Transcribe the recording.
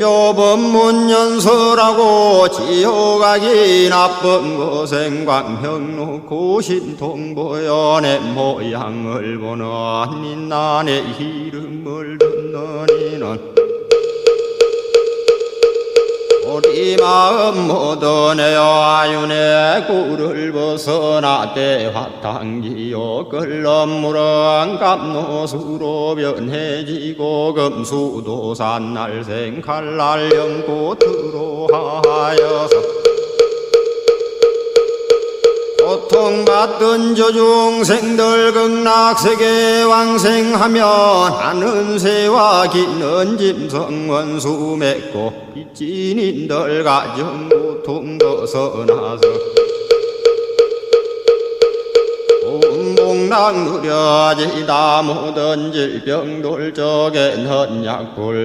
묘법문연설하고 지호가기 나쁜 고생 광평놓고 신통보연의 모양을 보는 인난의 이름을 듣는 이는 우리 마음 모든 애아윤의 꿀을 벗어나 대화탕기요 끌럼물은 감노수로 변해지고 금수도산 날생 칼날 연꽃으로 하여 고통받던 저중생들 극락세계 왕생하면 하는 새와 기는 짐승 원수 맺고 빚진인들 가정 고통 벗어나서 온복락 누려지다 모든 질병 돌적엔 헌약불